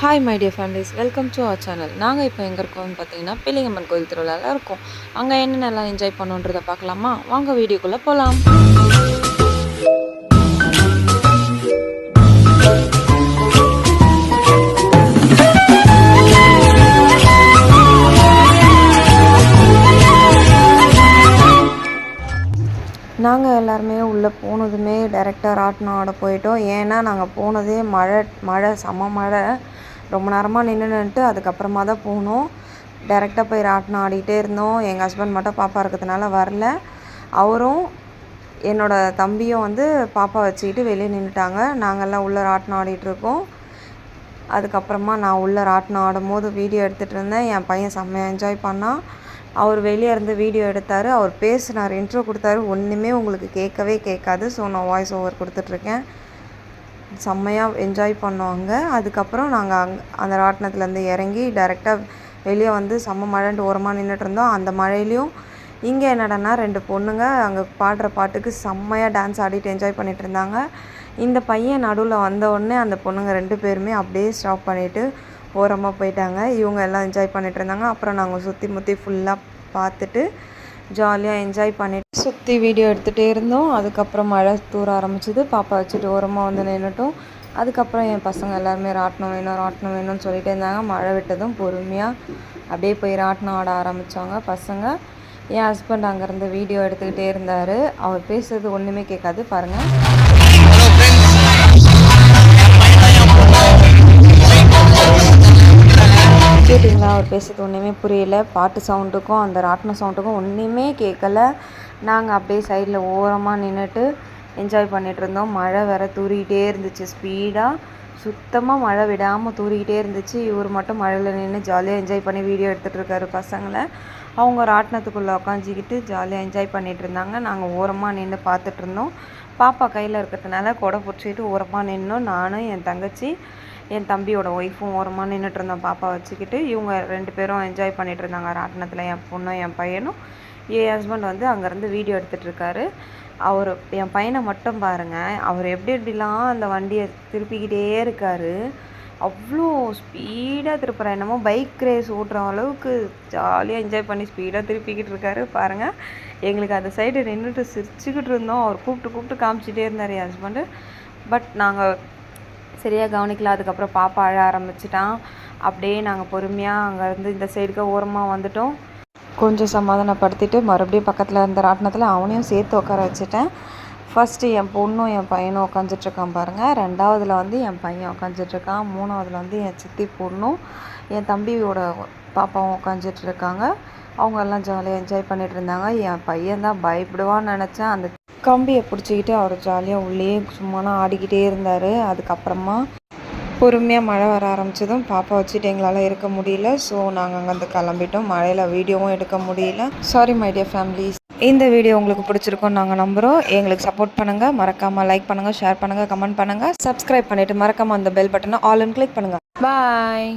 Hi my dear families welcome to our channel நாங்கள் இப்போ எங்கே இருக்கோம்னு பார்த்தீங்கன்னா பிள்ளைங்கம்மன் கோயில் திருவிழாவில் இருக்கோம். அங்கே என்னென்னலாம் என்ஜாய் பண்ணுன்றதை பார்க்கலாமா? வாங்க வீடியோக்குள்ளே போகலாம் நாங்கள் எல்லாருமே உள்ளே போனதுமே டேரெக்டாக ராட்டினம் ஆட போயிட்டோம். ஏன்னா நாங்கள் போனதே மழை மழை செம மழை. ரொம்ப நேரமாக நின்று நின்றுட்டு அதுக்கப்புறமா தான் போனோம். டேரெக்டாக போய் ராட்டினம் ஆடிக்கிட்டே இருந்தோம். எங்கள் ஹஸ்பண்ட் மட்டும் பாப்பா இருக்கிறதுனால வரல. அவரும் என்னோடய தம்பியும் வந்து பாப்பா வச்சுக்கிட்டு வெளியே நின்றுட்டாங்க நாங்கள்லாம் உள்ளே ராட்டினம் ஆடிட்டுருக்கோம் அதுக்கப்புறமா நான் உள்ளே ராட்டினம் ஆடும்போது வீடியோ எடுத்துகிட்டு இருந்தேன். என் பையன் செம்மையாக என்ஜாய் பண்ணான். அவர் வெளியே இருந்து வீடியோ எடுத்தார். அவர் பேசினார் இன்ட்ரோ கொடுத்தாரு. ஒன்றுமே உங்களுக்கு கேட்கவே கேட்காது. ஸோ நான் வாய்ஸ் ஓவர் கொடுத்துட்ருக்கேன் செம்மையாக என்ஜாய் பண்ணோம் அங்கே அதுக்கப்புறம் நாங்கள் அங் அந்த ராட்டினத்துலேருந்து இறங்கி டைரெக்டாக வெளியே வந்து செம்ம மழைன்ட்டு ஓரமாக நின்றுட்டு இருந்தோம். அந்த மழையிலையும் இங்கே என்னடான்னா ரெண்டு பொண்ணுங்க அங்கே பாடுற பாட்டுக்கு செம்மையாக டான்ஸ் ஆடிட்டு என்ஜாய் பண்ணிட்டு இருந்தாங்க. இந்த பையன் நடுவில் வந்த உடனே அந்த பொண்ணுங்க ரெண்டு பேருமே அப்படியே ஸ்டாப் பண்ணிவிட்டு ஓரமாக போயிட்டாங்க. இவங்க எல்லாம் என்ஜாய் பண்ணிட்டு இருந்தாங்க. அப்புறம் நாங்கள் சுற்றி முற்றி ஃபுல்லாக பார்த்துட்டு ஜாலியாக என்ஜாய் பண்ணிட்டு சுற்றி வீடியோ எடுத்துகிட்டே இருந்தோம். அதுக்கப்புறம் மழை தூர ஆரம்பிச்சது. பாப்பா வச்சுட்டு ஓரமாக வந்து நின்றுட்டோம் அதுக்கப்புறம் என் பசங்க எல்லாருமே ராட்டினம் வேணும் ராட்டினம் வேணும்னு சொல்லிட்டே இருந்தாங்க. மழை விட்டதும் பொறுமையாக அப்படியே போய் ராட்டினம் ஆட ஆரம்பித்தாங்க பசங்க. என் ஹஸ்பண்ட் அங்கேருந்து வீடியோ எடுத்துக்கிட்டே இருந்தார். அவர் பேசுறது ஒன்றுமே கேட்காது. பாருங்கள் கேட்டிங்களா? அவர் பேசுறது ஒன்றுமே புரியல. பாட்டு சவுண்டுக்கும் அந்த ராட்டின சவுண்டுக்கும் ஒன்றுமே கேட்கல நாங்கள் அப்படியே சைடில் ஓரமாக நின்றுட்டு என்ஜாய் பண்ணிகிட்டு இருந்தோம். மழை வேற தூறிக்கிட்டே இருந்துச்சு ஸ்பீடாக சுத்தமாக மழை விடாமல் தூறிக்கிட்டே இருந்துச்சு. இவர் மட்டும் மழையில் நின்று ஜாலியாக என்ஜாய் பண்ணி வீடியோ எடுத்துகிட்டு இருக்காரு பசங்களை. அவங்க ராட்டினத்துக்குள்ளே உக்காஞ்சிக்கிட்டு ஜாலியாக என்ஜாய் பண்ணிகிட்டு இருந்தாங்க. நாங்கள் ஓரமாக நின்று பார்த்துட்ருந்தோம் பாப்பா கையில் இருக்கிறதுனால கொடை பிடிச்சிக்கிட்டு ஓரமாக நின்னோம். நானும் என் தங்கச்சி. என் தம்பியோட ஒய்ஃபும் ஓரமாக நின்றுட்டு இருந்தோம் பாப்பா வச்சுக்கிட்டு இவங்க ரெண்டு பேரும் என்ஜாய் பண்ணிகிட்டு இருந்தாங்க ராட்டினத்தில் என் பொண்ணும் என் பையனும். என் ஹஸ்பண்ட் வந்து அங்கேருந்து வீடியோ எடுத்துகிட்ருக்காரு அவர் என் பையனை மட்டும் பாருங்கள் அவர் எப்படி எப்படிலாம் அந்த வண்டியை திருப்பிக்கிட்டே இருக்கார். அவ்வளோ ஸ்பீடாக திருப்புறேன். என்னமோ பைக் ரேஸ் ஓட்டுற அளவுக்கு ஜாலியாக என்ஜாய் பண்ணி ஸ்பீடாக திருப்பிக்கிட்டு இருக்காரு பாருங்கள் எங்களுக்கு அந்த சைடு நின்றுட்டு சிரிச்சுக்கிட்டு இருந்தோம். அவர் கூப்பிட்டு கூப்பிட்டு காமிச்சிட்டே இருந்தார் என் ஹஸ்பண்டு பட் நாங்கள் சரியாக கவனிக்கல. அதுக்கப்புறம் பாப்பா அழ ஆரம்பிச்சிட்டான் அப்படியே நாங்கள் பொறுமையாக அங்கேருந்து இந்த சைடுக்கு ஓரமாக வந்துட்டோம். கொஞ்சம் சமாதானப்படுத்திட்டு மறுபடியும் பக்கத்தில் இருந்த ராட்டினத்தில் அவனையும் சேர்த்து உட்கார வச்சுட்டேன். ஃபஸ்ட்டு என் பொண்ணும் என் பையனும் உட்காந்துட்ருக்கான் பாருங்கள் ரெண்டாவதில் வந்து என் பையன் உட்காந்துட்ருக்கான் மூணாவதில் வந்து என் சித்தி பொண்ணும் என் தம்பியோட பாப்பாவும் உட்காந்துட்ருக்காங்க அவங்க எல்லாம் ஜாலியாக என்ஜாய் பண்ணிகிட்டு இருந்தாங்க. என் பையன் தான் பயப்படுவான்னு நினச்சேன். அந்த கம்பியை பிடிச்சிக்கிட்டு அவர் ஜாலியாக உள்ளே சும்மானா ஆடிக்கிட்டே இருந்தார். அதுக்கப்புறமா பொறுமையாக மழை வர ஆரம்பிச்சதும் பாப்பா வச்சுட்டு எங்களால் இருக்க முடியல. ஸோ நாங்கள் அங்கேருந்து கிளம்பிட்டோம். மழையில் வீடியோவும் எடுக்க முடியல. சாரி மை டியர் ஃபேமிலிஸ் இந்த வீடியோ உங்களுக்கு பிடிச்சிருக்கோம் நாங்கள் நம்புகிறோம் எங்களுக்கு சப்போர்ட் பண்ணுங்கள் மறக்காமல் லைக் பண்ணுங்கள் ஷேர் பண்ணுங்கள் கமெண்ட் பண்ணுங்கள் சப்ஸ்கிரைப் பண்ணிவிட்டு மறக்காமல் அந்த பெல் பட்டனை ஆல் கிளிக் பண்ணுங்கள் பாய்